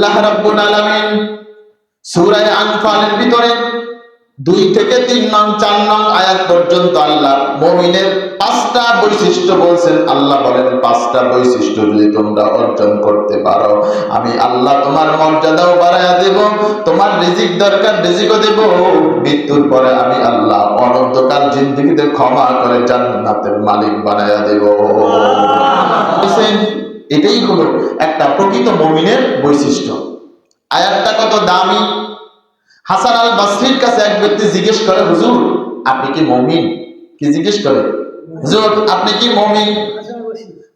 আল্লাহ রাব্বুল আলামিন সূরা আনফালের ভিতরে দুই থেকে তিন নং চার নং আয়াত পর্যন্ত আল্লাহ মমিনের পাঁচটা বৈশিষ্ট্য বলছেন। আল্লাহ বলেন পাঁচটা বৈশিষ্ট্য যদি তোমরা অর্জন করতে পারো আমি আল্লাহ তোমার মর্যাদাও বাড়াইয়া দেব তোমার রিজিক দরকার রিজিকও দেব। মৃত্যুর পরে আমি আল্লাহ অনন্তকাল জিন্দগিতে ক্ষমা করে জান্নাতের মালিক বানাইয়া দেব? এটাই হলো একটা প্রকৃত মমিনের বৈশিষ্ট্য। আয়াতটা কত দামি? হাসান আল বাসরির কাছে এক ব্যক্তি জিজ্ঞেস করে, হুজুর, আপনি কি মমিন? কি জিজ্ঞেস করে? হুজুর, আপনি কি মমিন?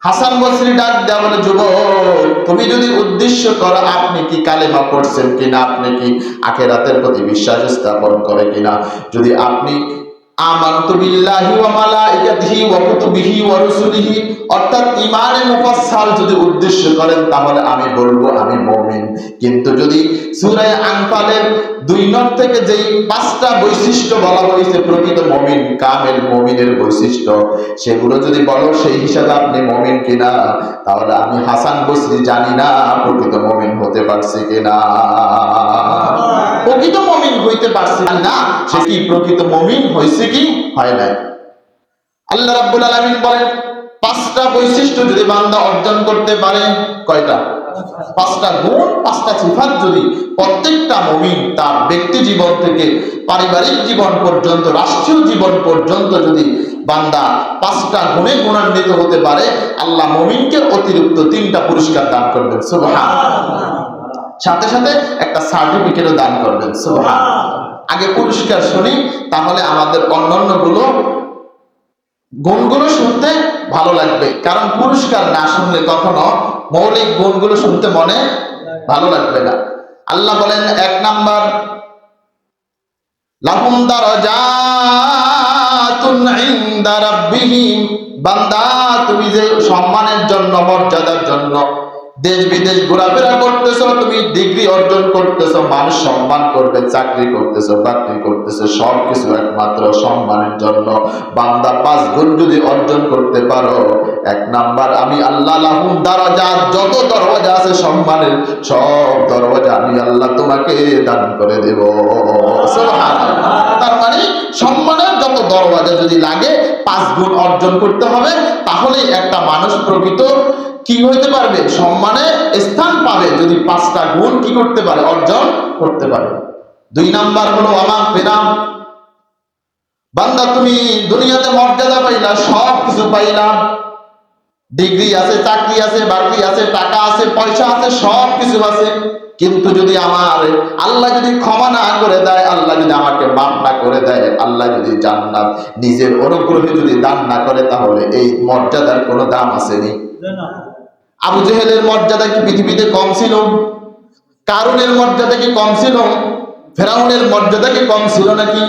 হাসান বসরি ডাক দেওয়া বলে, যুবক, তুমি যদি উদ্দেশ্য করো, আপনি কি কালেমা পড়ছেন কিনা, আপনি কি আখেরাতের প্রতি বিশ্বাস স্থাপন করে কিনা? যদি আপনি আমানতু বিল্লাহি ওয়া মালাইকাতিহি ওয়া কুতুবিহি ওয়া রুসুলিহি। অর্থাৎ ইমানে মুফাসসাল যদি উদ্দেশ্য করেন, তাহলে আমি বলব আমি মুমিন। কিন্তু যদি সূরা আনফালের দুই থেকে যেই পাঁচটা বৈশিষ্ট্য বলা হয়েছে, প্রকৃত মুমিন, কামেল মুমিনের বৈশিষ্ট্য, সেগুলো যদি বলো, সেই হিসাবে আপনি মুমিন কিনা, তাহলে আমি হাসান বসরি জানি না প্রকৃত মুমিন হতে পারছি কিনা। হইতে পারছে না। সে কি প্রকৃত মমিন? হয়েছে কি? হয় নাই। আল্লাহ রাব্বুল আলামিন বলেন, পাঁচটা বৈশিষ্ট্য যদি বান্দা অর্জন করতে পারে, কয়টা? পাঁচটা গুণ, পাঁচটা সিফাত যদি প্রত্যেকটা মমিন তার ব্যক্তি জীবন থেকে, পারিবারিক জীবন পর্যন্ত, রাষ্ট্রীয় জীবন পর্যন্ত যদি বান্দা পাঁচটা গুণে গুণান্বিত হতে পারে, আল্লাহ মমিনকে অতিরিক্ত তিনটা পুরস্কার দান করবেন। সুবহানাল্লাহ। সাথে সাথে একটা সার্টিফিকেটও দান করবেন সুবহান। আগে পুরস্কার শুনি তাহলে আমাদের অন্যান্যগুলো গুণগুলো শুনতে ভালো লাগবে। কারণ পুরস্কার না শুনলে কখনো মৌলিক গুণগুলো শুনতে মনে ভালো লাগবে না। আল্লাহ বলেন এক নাম্বার লাহুম দারাজাতুন ইনদা রাব্বিহিম। বান্দা তুমি যে সম্মানের জন্য মর্যাদার জন্য দেশ বিদেশ ঘোরাফেরা করতেছো, তুমি ডিগ্রি অর্জন করতেছো, মানুষ সম্মান করবে, চাকরি করতেছো, বাকরি করতেছো সব কিছু একমাত্র সম্মানের জন্য। বান্দা পাঁচ গুণ যদি অর্জন করতে পারো, এক নাম্বার, আমি আল্লাহ লাহুম দরজা, যত দরওয়াজা আছে সম্মানের, সব দরওয়াজা আমি আল্লাহ তোমাকে দান করে দেব। তার মানে সম্মানের যত দরওয়াজা যদি লাগে, পাঁচ গুণ অর্জন করতে হবে, তাহলেই একটা মানুষ প্রকৃত কি হইতে পারবে? সম্মানে স্থান পাবে যদি পাঁচটা গুণ কি করতে পারে? অর্জন করতে পারে। দুই নাম্বার হলো আমার পেরাম বান্দা, তুমি দুনিয়াতে মর্যাদা পাইলা, সব কিছু পাইলা। ডিগ্রি আছে, চাকরি আছে, বাকরি আছে, টাকা আছে, পয়সা আছে, সব কিছু আছে। কিন্তু যদি আমার, আল্লাহ যদি ক্ষমা না করে দেয়, আল্লাহ যদি আমাকে মাফ না করে দেয়, আল্লাহ যদি জান্নাত নিজের অনুগ্রহে যদি দান না করে, তাহলে এই মর্যাদার কোনো দাম আসেনি। আবু জেহেলের মর্যাদা কি পৃথিবীতে কম ছিল? কারুনের মর্যাদা কি কম ছিল? ফেরাউনের মর্যাদা কি কম ছিল নাকি?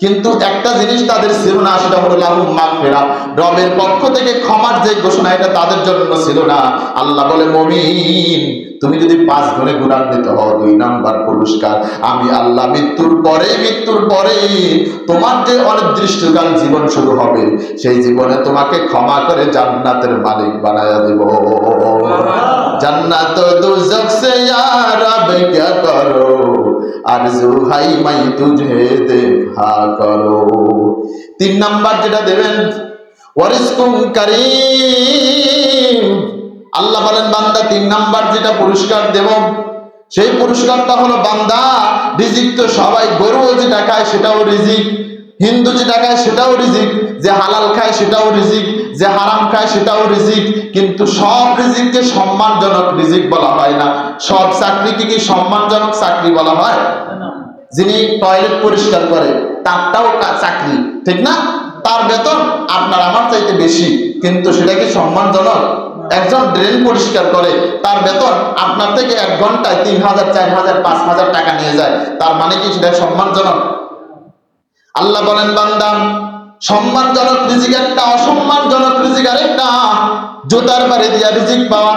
কিন্তু একটা জিনিস তাদের ছিল না, সেটা হলো লাহুম মাগফিরা রবের পক্ষ থেকে ক্ষমার যে ঘোষণা, এটা তাদের জন্য ছিল না। আল্লাহ বলে, মমিন তুমি যদি পাঁচ ধরে গুণান্বিত হও, দুই নাম্বার পুরস্কার, আমি আল্লাহ মৃত্যুর পরে মৃত্যুর পরে তোমার যে অনির্দিষ্টকাল জীবন শুরু হবে, সেই জীবনে তোমাকে ক্ষমা করে জান্নাতের মালিক বানায়া দেব। জান্নাত দুজক সে রব করো আরজু হাই মাই তুঝে দেখা করো। তিন নাম্বার যেটা দেবেন, ওয়ারিসকুম করিম। আল্লাহ বলেন, বান্দা, তিন নাম্বার যেটা পুরস্কার দেব, সেই পুরস্কারটা হলো বান্দা, রিজিক তো সবাই, গরু যেটা খায় সেটাও রিজিক, হিন্দু যেটা খায় সেটাও রিজিক, যে হালাল খায় সেটাও রিজিক, যে হারাম খায় সেটাও রিজিক, কিন্তু সব রিজিককে সম্মানজনক রিজিক বলা হয় না। সব চাকরিকে কি সম্মানজনক চাকরি বলা হয়? যিনি টয়লেট পরিষ্কার করে, তারটাও চাকরি, ঠিক না? তার বেতন আপনার আমার চাইতে বেশি, কিন্তু সেটা কি সম্মানজনক একজন ড্রেন পরিষ্কার করে, তার বেতন আপনার থেকে এক ঘন্টায় তিন হাজার, চার হাজার, পাঁচ হাজার টাকা নিয়ে যায়। তার মানে কি সেটা সম্মানজনক? আল্লাহ বলেন, বান্দা, সম্মানজনক রিজিক একটা, অসম্মানজনক রিজিক আরেকটা। জুতার বাড়ি দিয়া রিজিক পাওয়া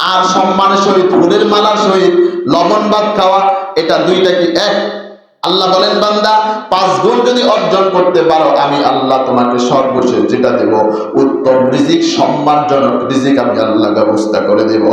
আর সম্মানের সহিত, ফুলের মালার সহিত লবণ ভাত খাওয়া, এটা দুইটা কি এক? আল্লাহ বলেন, বান্দা, পাঁচ গুণ যদি অর্জন করতে পারো, আমি আল্লাহ তোমাকে সর্বশেষ যেটা দেব, উত্তম রিজিক, সম্মানজনক রিজিক আমি আল্লাহ ব্যবস্থা করে দেব।